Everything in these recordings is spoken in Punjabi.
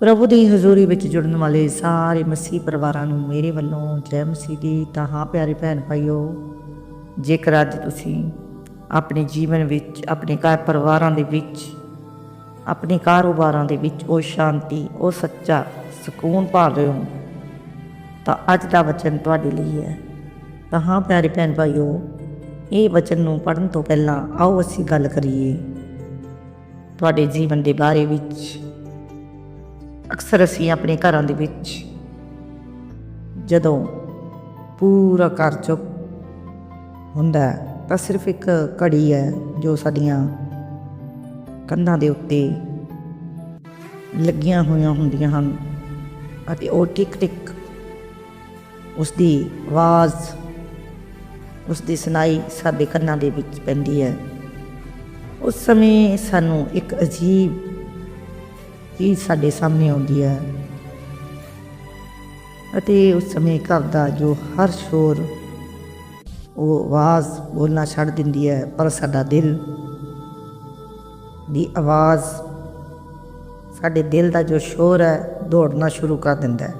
ਪ੍ਰਭੂ ਦੀ ਹਜ਼ੂਰੀ ਵਿੱਚ ਜੁੜਨ ਵਾਲੇ ਸਾਰੇ ਮਸੀਹ ਪਰਿਵਾਰਾਂ ਨੂੰ ਮੇਰੇ ਵੱਲੋਂ ਜੈ ਮਸੀਹ ਦੀ ਤਾਂ ਹਾਂ ਪਿਆਰੇ ਭੈਣ ਭਾਈਓ, ਜੇਕਰ ਅੱਜ ਤੁਸੀਂ ਆਪਣੇ ਜੀਵਨ ਵਿੱਚ, ਆਪਣੇ ਘਰ ਪਰਿਵਾਰਾਂ ਦੇ ਵਿੱਚ, ਆਪਣੇ ਕਾਰੋਬਾਰਾਂ ਦੇ ਵਿੱਚ ਉਹ ਸ਼ਾਂਤੀ, ਉਹ ਸੱਚਾ ਸਕੂਨ ਭਾਲ ਰਹੇ ਹੋ, ਤਾਂ ਅੱਜ ਦਾ ਵਚਨ ਤੁਹਾਡੇ ਲਈ ਹੈ। ਤਾਂ ਹਾਂ ਪਿਆਰੇ ਭੈਣ ਭਾਈਓ, ਇਹ ਵਚਨ ਨੂੰ ਪੜਨ ਤੋਂ ਪਹਿਲਾਂ ਆਓ ਅਸੀਂ ਗੱਲ ਕਰੀਏ ਤੁਹਾਡੇ ਜੀਵਨ ਦੇ ਬਾਰੇ ਵਿੱਚ। ਅਕਸਰ ਅਸੀਂ ਆਪਣੇ ਘਰਾਂ ਦੇ ਵਿੱਚ ਜਦੋਂ ਪੂਰਾ ਘਰ ਚੁੱਪ ਹੁੰਦਾ ਤਾਂ ਸਿਰਫ ਇੱਕ ਘੜੀ ਹੈ ਜੋ ਸਾਡੀਆਂ ਕੰਧਾਂ ਦੇ ਉੱਤੇ ਲੱਗੀਆਂ ਹੋਈਆਂ ਹੁੰਦੀਆਂ ਹਨ ਅਤੇ ਉਹ ਟਿਕ ਟਿਕ ਉਸ ਦੀ ਆਵਾਜ਼ ਉਸ ਦੀ ਸੁਣਾਈ ਸਾਡੇ ਕੰਨਾਂ ਦੇ ਵਿੱਚ ਪੈਂਦੀ ਹੈ। ਉਸ ਸਮੇਂ ਸਾਨੂੰ ਇੱਕ ਅਜੀਬ ਚੀਜ਼ ਸਾਡੇ ਸਾਹਮਣੇ ਆਉਂਦੀ ਹੈ। ਅਤੇ ਉਸ ਸਮੇਂ ਘਰ ਦਾ ਜੋ ਹਰ ਸ਼ੋਰ, ਉਹ ਆਵਾਜ਼ ਬੋਲਣਾ ਛੱਡ ਦਿੰਦੀ ਹੈ, ਪਰ ਸਾਡਾ ਦਿਲ ਦੀ ਆਵਾਜ਼, ਸਾਡੇ ਦਿਲ ਦਾ ਜੋ ਸ਼ੋਰ ਹੈ, ਦੌੜਨਾ ਸ਼ੁਰੂ ਕਰ ਦਿੰਦਾ ਹੈ।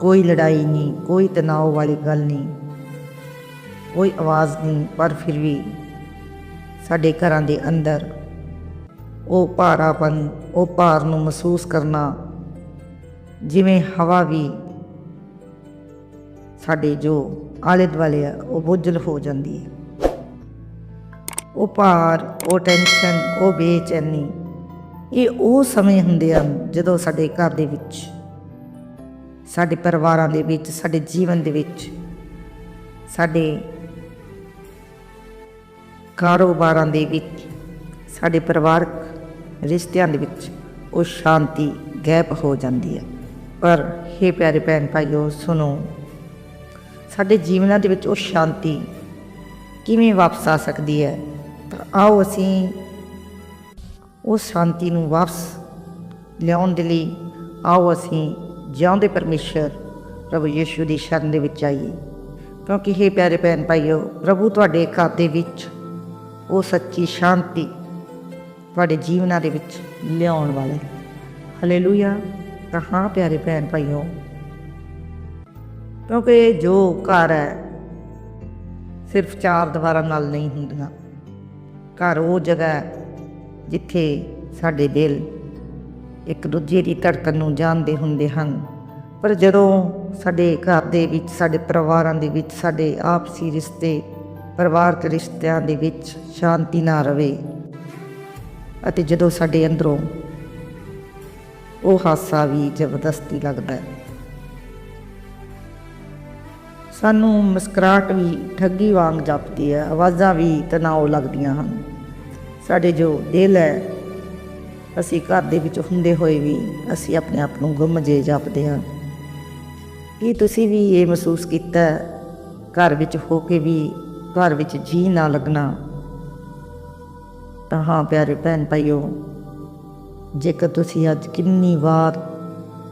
ਕੋਈ ਲੜਾਈ ਨਹੀਂ, ਕੋਈ ਤਣਾਅ ਵਾਲੀ ਗੱਲ ਨਹੀਂ, ਕੋਈ ਆਵਾਜ਼ ਨਹੀਂ, ਪਰ ਫਿਰ ਵੀ ਸਾਡੇ ਘਰਾਂ ਦੇ ਅੰਦਰ ਉਹ ਭਾਰਾਪਨ, ਉਹ ਭਾਰ ਨੂੰ ਮਹਿਸੂਸ ਕਰਨਾ, ਜਿਵੇਂ ਹਵਾ ਵੀ ਸਾਡੇ ਜੋ ਆਲੇ ਦੁਆਲੇ ਆ, ਉਹ ਬੋਝਲ ਹੋ ਜਾਂਦੀ ਹੈ। ਉਹ ਭਾਰ, ਉਹ ਟੈਨਸ਼ਨ, ਉਹ ਬੇਚੈਨੀ, ਇਹ ਉਹ ਸਮੇਂ ਹੁੰਦੇ ਹਨ ਜਦੋਂ ਸਾਡੇ ਘਰ ਦੇ ਵਿੱਚ, ਸਾਡੇ ਪਰਿਵਾਰਾਂ ਦੇ ਵਿੱਚ, ਸਾਡੇ ਜੀਵਨ ਦੇ ਵਿੱਚ, ਸਾਡੇ ਕਾਰੋਬਾਰਾਂ ਦੇ ਵਿੱਚ, ਸਾਡੇ ਪਰਿਵਾਰਕ ਰਿਸ਼ਤਿਆਂ ਦੇ ਵਿੱਚ ਉਹ ਸ਼ਾਂਤੀ ਗੈਪ ਹੋ ਜਾਂਦੀ ਹੈ। ਪਰ ਹੇ ਪਿਆਰੇ ਭੈਣ ਭਾਈਓ, ਸੁਣੋ। ਸਾਡੇ ਜੀਵਨਾਂ ਦੇ ਵਿੱਚ ਉਹ ਸ਼ਾਂਤੀ ਕਿਵੇਂ ਵਾਪਸ ਆ ਸਕਦੀ ਹੈ? ਤਾਂ ਆਓ ਅਸੀਂ ਉਹ ਸ਼ਾਂਤੀ ਨੂੰ ਵਾਪਸ ਲਿਆਉਣ ਦੇ ਲਈ ਆਓ ਅਸੀਂ ਜਿਉਂਦੇ ਪਰਮੇਸ਼ਰ ਪ੍ਰਭੂ ਯੀਸ਼ੂ ਦੀ ਸ਼ਰਨ ਦੇ ਵਿੱਚ ਆਈਏ। ਕਿਉਂਕਿ ਹੇ ਪਿਆਰੇ ਭੈਣ ਭਾਈਓ, ਪ੍ਰਭੂ ਤੁਹਾਡੇ ਘਰ ਦੇ ਵਿੱਚ ਉਹ ਸੱਚੀ ਸ਼ਾਂਤੀ ਤੁਹਾਡੇ ਜੀਵਨਾਂ ਦੇ ਵਿੱਚ ਲਿਆਉਣ ਵਾਲੇ। ਹਾਲੇਲੂਇਆ ਤਾਂ ਹਾਂ, ਪਿਆਰੇ ਭੈਣ ਭਾਈਓ। ਕਿਉਂਕਿ ਜੋ ਘਰ ਹੈ, ਸਿਰਫ ਚਾਰ ਦੀਵਾਰਾਂ ਨਾਲ ਨਹੀਂ ਹੁੰਦੀਆਂ। ਘਰ ਉਹ ਜਗ੍ਹਾ ਹੈ, ਜਿੱਥੇ ਸਾਡੇ ਦਿਲ ਇੱਕ ਦੂਜੇ ਦੀ ਧੜਕਣ ਨੂੰ ਜਾਣਦੇ ਹੁੰਦੇ ਹਨ। ਪਰ ਜਦੋਂ ਸਾਡੇ ਘਰ ਦੇ ਵਿੱਚ, ਸਾਡੇ ਪਰਿਵਾਰਾਂ ਦੇ ਵਿੱਚ, ਸਾਡੇ ਆਪਸੀ ਰਿਸ਼ਤੇ, ਪਰਿਵਾਰਕ ਰਿਸ਼ਤਿਆਂ ਦੇ ਵਿੱਚ ਸ਼ਾਂਤੀ ਨਾ ਰਵੇ ਅਤੇ ਜਦੋਂ ਸਾਡੇ ਅੰਦਰੋਂ ਉਹ ਹਾਸਾ ਵੀ ਜ਼ਬਰਦਸਤੀ ਲੱਗਦਾ ਹੈ, ਸਾਨੂੰ ਮੁਸਕਰਾਹਟ ਵੀ, ਠੱਗੀ ਵਾਂਗ ਜਾਪਦੀ ਹੈ, ਆਵਾਜ਼ਾਂ ਵੀ ਤਣਾਅ ਲੱਗਦੀਆਂ ਹਨ। ਸਾਡੇ ਜੋ ਦਿਲ ਹੈ, ਅਸੀਂ ਘਰ ਦੇ ਵਿੱਚ ਹੁੰਦੇ ਹੋਏ ਵੀ ਅਸੀਂ ਆਪਣੇ ਆਪ ਨੂੰ ਗੁੰਮ ਜੇ ਜਾਪਦੇ ਹਾਂ। ਕੀ ਤੁਸੀਂ ਵੀ ਇਹ ਮਹਿਸੂਸ ਕੀਤਾ ਘਰ ਵਿੱਚ ਹੋ ਕੇ ਵੀ ਘਰ ਵਿੱਚ ਜੀ ਨਾ ਲੱਗਣਾ? ਤਾਂ ਹਾਂ ਪਿਆਰੇ ਭੈਣ ਭਾਈਓ, ਜੇਕਰ ਤੁਸੀਂ ਅੱਜ ਕਿੰਨੀ ਵਾਰ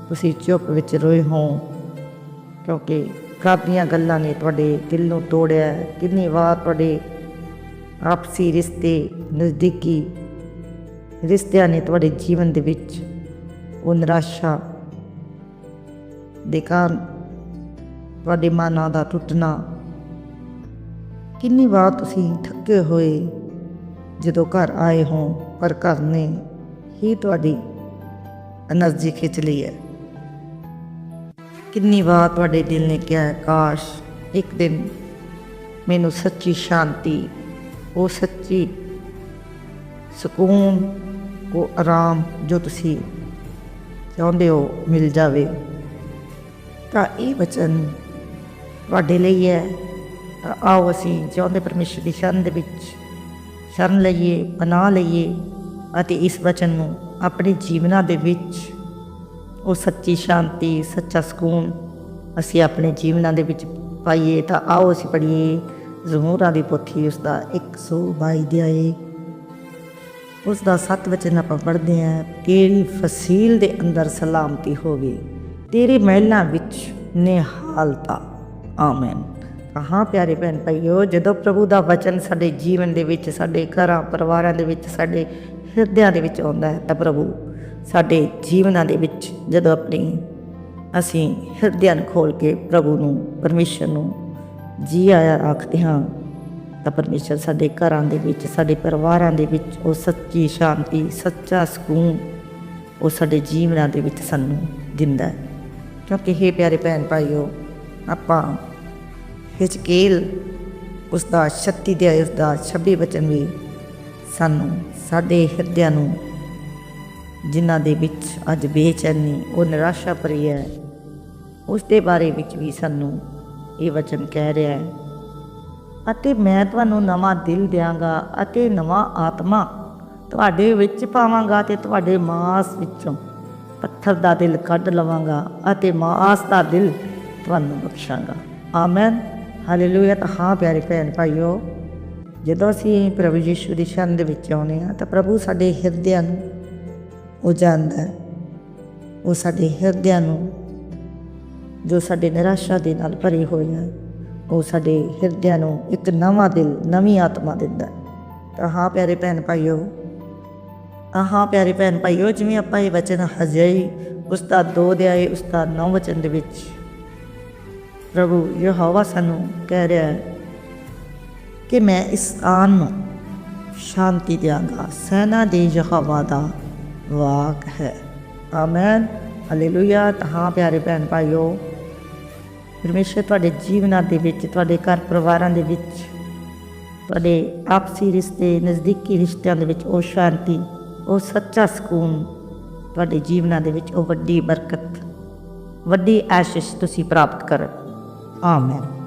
ਤੁਸੀਂ ਚੁੱਪ ਵਿੱਚ ਰੋਏ ਹੋ, ਕਿਉਂਕਿ ਘਰ ਗੱਲਾਂ ਨੇ ਤੁਹਾਡੇ ਦਿਲ ਨੂੰ ਤੋੜਿਆ, ਕਿੰਨੀ ਵਾਰ ਤੁਹਾਡੇ ਆਪਸੀ ਰਿਸ਼ਤੇ, ਨਜ਼ਦੀਕੀ ਰਿਸ਼ਤਿਆਂ ਨੇ ਤੁਹਾਡੇ ਜੀਵਨ ਦੇ ਵਿੱਚ ਉਹ ਨਿਰਾਸ਼ਾ ਦੇ ਕਾਰਨ ਤੁਹਾਡੇ ਮਨਾਂ ਦਾ ਟੁੱਟਣਾ, ਕਿੰਨੀ ਵਾਰ ਤੁਸੀਂ ਥੱਕੇ ਹੋਏ ਜਦੋਂ ਘਰ ਆਏ ਹੋ, ਪਰ ਘਰ ਨੇ ਹੀ ਤੁਹਾਡੀ એનર્ਜੀ ਖਿੱਚ ਲਈ ਹੈ। ਕਿੰਨੀ ਵਾਰ ਤੁਹਾਡੇ ਦਿਲ ਨੇ ਕਿਹਾ ਕਾਸ਼ ਇੱਕ ਦਿਨ ਮੈਨੂੰ ਸੱਚੀ ਸ਼ਾਂਤੀ, ਉਹ ਸੱਚੀ ਸਕੂਨ, ਉਹ ਆਰਾਮ ਜੋ ਤੁਸੀਂ ਚਾਹੁੰਦੇ ਹੋ ਮਿਲ ਜਾਵੇ। ਤਾਂ ਇਹ ਵਚਨ ਤੁਹਾਡੇ ਲਈ ਹੈ। ਆਓ ਅਸੀਂ ਜਿਉਂਦੇ ਪਰਮੇਸ਼ਰ ਦੀ ਸ਼ਰਨ ਵਿੱਚ ਸ਼ਰਨ ਲਈਏ, ਪਨਾਹ ਲਈਏ ਅਤੇ ਇਸ ਵਚਨ ਨੂੰ ਆਪਣੇ ਜੀਵਨਾਂ ਦੇ ਵਿੱਚ ਉਹ ਸੱਚੀ ਸ਼ਾਂਤੀ, ਸੱਚਾ ਸਕੂਨ ਅਸੀਂ ਆਪਣੇ ਜੀਵਨਾਂ ਦੇ ਵਿੱਚ ਪਾਈਏ ਤਾਂ ਆਓ ਅਸੀਂ ਪੜ੍ਹੀਏ ਜ਼ਮੂਰਾਂ ਦੀ ਪੋਥੀ ਉਸ ਦਾ 122 ਅਧਿਆਏ। ਉਸ ਦਾ ਸੱਤ ਵਚਨ ਆਪਾਂ ਪੜ੍ਹਦੇ ਹਾਂ, ਤੇਰੀ ਫਸੀਲ ਦੇ ਅੰਦਰ ਸਲਾਮਤੀ ਹੋਵੇ, ਤੇਰੇ ਮਹਿਲਾਂ ਵਿੱਚ ਨਿਹਾਲਤਾ। ਆਮੇਨ। ਹਾਂ ਪਿਆਰੇ ਭੈਣ ਭਾਈਓ, ਜਦੋਂ ਪ੍ਰਭੂ ਦਾ ਵਚਨ ਸਾਡੇ ਜੀਵਨ ਦੇ ਵਿੱਚ, ਸਾਡੇ ਘਰਾਂ, ਪਰਿਵਾਰਾਂ ਦੇ ਵਿੱਚ, ਸਾਡੇ ਹਿਰਦਿਆਂ ਦੇ ਵਿੱਚ ਆਉਂਦਾ ਹੈ ਤਾਂ ਪ੍ਰਭੂ ਸਾਡੇ ਜੀਵਨਾਂ ਦੇ ਵਿੱਚ ਜਦੋਂ ਆਪਣੀ, ਅਸੀਂ ਹਿਰਦਿਆਂ ਨੂੰ ਖੋਲ ਕੇ ਪ੍ਰਭੂ ਨੂੰ, ਪਰਮੇਸ਼ਰ ਨੂੰ ਜੀ ਆਇਆ ਆਖਦੇ ਹਾਂ, ਤਾਂ ਪਰਮੇਸ਼ਰ ਸਾਡੇ ਘਰਾਂ ਦੇ ਵਿੱਚ, ਸਾਡੇ ਪਰਿਵਾਰਾਂ ਦੇ ਵਿੱਚ, ਉਹ ਸੱਚੀ ਸ਼ਾਂਤੀ, ਸੱਚਾ ਸਕੂਨ, ਉਹ ਸਾਡੇ ਜੀਵਨਾਂ ਦੇ ਵਿੱਚ ਸਾਨੂੰ ਦਿੰਦਾ ਕਿਉਂਕਿ ਇਹ ਪਿਆਰੇ ਭੈਣ ਭਾਈਓ, ਆਪਾਂ ਹਿਚਕੇਲ ਉਸ ਦਾ 36 ਦੇ ਉਸ ਦਾ 26 ਵਚਨ ਵੀ ਸਾਨੂੰ ਸਾਡੇ ਹਿਰਦਿਆਂ ਨੂੰ, ਜਿਨ੍ਹਾਂ ਦੇ ਵਿੱਚ ਅੱਜ ਬੇਚੈਨੀ ਉਹ ਨਿਰਾਸ਼ਾ ਭਰੀ ਹੈ ਉਸ ਦੇ ਬਾਰੇ ਵਿੱਚ ਵੀ ਸਾਨੂੰ ਇਹ ਵਚਨ ਕਹਿ ਰਿਹਾ ਹੈ। ਅਤੇ ਮੈਂ ਤੁਹਾਨੂੰ ਨਵਾਂ ਦਿਲ ਦਿਆਂਗਾ ਅਤੇ ਨਵਾਂ ਆਤਮਾ ਤੁਹਾਡੇ ਵਿੱਚ ਪਾਵਾਂਗਾ ਤੇ ਤੁਹਾਡੇ ਮਾਸ ਵਿੱਚੋਂ ਪੱਥਰ ਦਾ ਦਿਲ ਕੱਢ ਲਵਾਂਗਾ ਅਤੇ ਮਾਸ ਦਾ ਦਿਲ ਤੁਹਾਨੂੰ ਬਖਸ਼ਾਂਗਾ। ਆਮੇਨ। ਹਾਲੇਲੂਇਆ ਤਾਂ ਹਾਂ ਪਿਆਰੇ ਭੈਣ ਭਾਈਓ, ਜਦੋਂ ਅਸੀਂ ਪ੍ਰਭੂ ਯੀਸ਼ੂ ਦੀ ਸ਼ਰਨ ਦੇ ਵਿੱਚ ਆਉਂਦੇ ਹਾਂ ਤਾਂ ਪ੍ਰਭੂ ਸਾਡੇ ਹਿਰਦਿਆਂ ਨੂੰ ਉਹ ਜਾਣਦਾ ਹੈ। ਉਹ ਸਾਡੇ ਹਿਰਦਿਆਂ ਨੂੰ ਜੋ ਸਾਡੇ ਨਿਰਾਸ਼ਾ ਦੇ ਨਾਲ ਭਰੇ ਹੋਏ ਆ, ਉਹ ਸਾਡੇ ਹਿਰਦਿਆਂ ਨੂੰ ਇੱਕ ਨਵਾਂ ਦਿਲ, ਨਵੀਂ ਆਤਮਾ ਦਿੰਦਾ ਤਾਂ ਹਾਂ ਪਿਆਰੇ ਭੈਣ ਭਾਈਓ, ਤਾਂ ਹਾਂ ਪਿਆਰੇ ਭੈਣ ਭਾਈਓ, ਜਿਵੇਂ ਆਪਾਂ ਇਹ ਵਚਨ ਹਜੇ ਉਸ ਦਾ ਦੋ ਅਧਿਆਏ ਉਸ ਦਾ ਨੌ ਵਚਨ ਦੇ ਵਿੱਚ ਪ੍ਰਭੂ ਯਹੋਵਾ ਸਾਨੂੰ ਕਹਿ ਰਿਹਾ ਹੈ ਕਿ ਮੈਂ ਇਸ ਆਨ ਨੂੰ ਸ਼ਾਂਤੀ ਦਿਆਂਗਾ। ਸੈਨਾ ਦੇ ਯਹੋਵਾ ਦਾ ਵਾਕ ਹੈ। ਆਮੇਨ। ਹਾਲੇਲੂਇਆ। ਤਾਂ ਹਾਂ, ਪਿਆਰੇ ਭੈਣ ਭਾਈਓ, ਪਰਮੇਸ਼ਰ ਤੁਹਾਡੇ ਜੀਵਨਾਂ ਦੇ ਵਿੱਚ, ਤੁਹਾਡੇ ਘਰ ਪਰਿਵਾਰਾਂ ਦੇ ਵਿੱਚ, ਤੁਹਾਡੇ ਆਪਸੀ ਰਿਸ਼ਤੇ, ਨਜ਼ਦੀਕੀ ਰਿਸ਼ਤਿਆਂ ਦੇ ਵਿੱਚ ਉਹ ਸ਼ਾਂਤੀ, ਉਹ ਸੱਚਾ ਸਕੂਨ ਤੁਹਾਡੇ ਜੀਵਨਾਂ ਦੇ ਵਿੱਚ ਉਹ ਵੱਡੀ ਬਰਕਤ, ਵੱਡੀ ਆਸ਼ੀਸ਼ ਤੁਸੀਂ ਪ੍ਰਾਪਤ ਕਰੋ ਆਮੇਨ